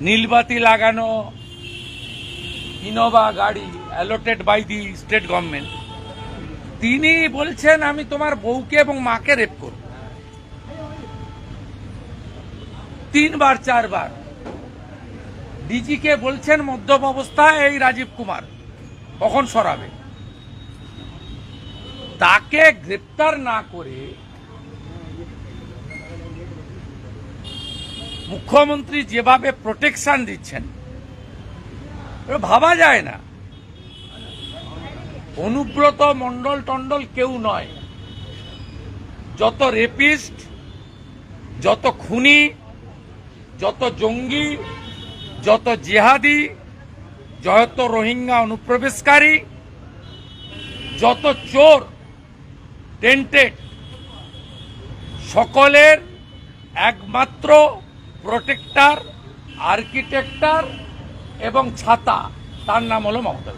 নীলবাতি লাগানো, ইনোভা গাড়ি allotted by the state government তিনি বলছেন, আমি তোমার বউকে এবং মাকে রেপ করব। তিনবার, চারবার। ডিজিকে বলছেন, মধ্যম অবস্থায় এই রাজীব কুমার কখন সরাবে? তাকে গ্রেপ্তার না করে মুখ্যমন্ত্রী যেভাবে প্রোটেকশন দিচ্ছেন ভাবা যায় না। অনুব্রত মন্ডল টন্ডল কেউ নয়। যত রেপিস্ট যত খুনি, যত জঙ্গি, যত জেহাদি, যত রোহিঙ্গা অনুপ্রবেশকারী, যত চোর টেন্টেড সকলের একমাত্র প্রোটেক্টার আর্কিটেক্টার এবং ছাতা তার নাম হলো মমতা।